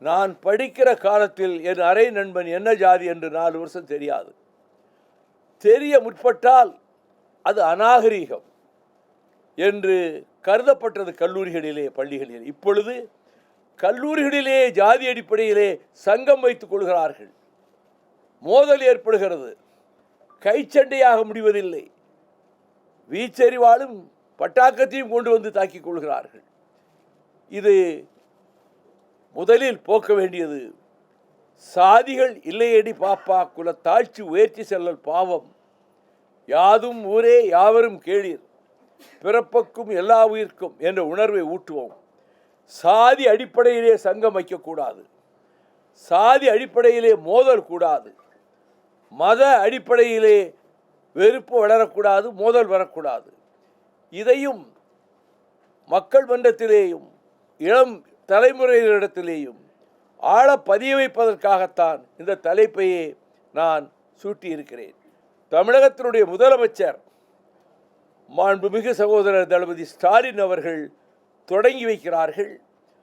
நான் படிக்கிற காலத்தில் என் அரை நண்பன் என்ன ஜாதி என்று நாலு வருஷம் தெரியாது. தெரிய முற்பட்டால் அது அநாகரீகம் என்று கருதப்பட்டது கல்லூரிகளிலே பள்ளிகளிலே. இப்பொழுது கல்லூரிகளிலே ஜாதி அடிப்படையிலே சங்கம் வைத்துக் கொள்கிறார்கள். மோதல் ஏற்படுகிறது. கைச்சண்டையாக முடிவதில்லை. வீச்சறிவாலும் பட்டாக்கத்தையும் கொண்டு வந்து தாக்கிக் கொள்கிறார்கள். இது முதலில் போக்க வேண்டியது சாதிகள் இல்லையடி பாப்பா குல தாழ்ச்சி உயர்ச்சி செல்லல் பாவம். யாதும் ஊரே யாவரும் கேளீர். பிறப்புக்கும் எல்லா உயிர்க்கும் என்ற உணர்வை ஊட்டுவோம். சாதி அடிப்படையிலே சங்கம் வைக்கக்கூடாது. சாதி அடிப்படையிலே மோதல் கூடாது. மத அடிப்படையிலே வெறுப்பு வளரக்கூடாது மோதல் வரக்கூடாது. இதையும் மக்கள் மன்றத்திலேயும் இளம் தலைமுறையினரிடத்திலேயும் ஆழ பதிய வைப்பதற்காகத்தான் இந்த தலைப்பையே நான் சூட்டியிருக்கிறேன். தமிழகத்தினுடைய முதலமைச்சர் மாண்புமிகு சகோதரர் தளபதி ஸ்டாலின் அவர்கள் தொடங்கி வைக்கிறார்கள்.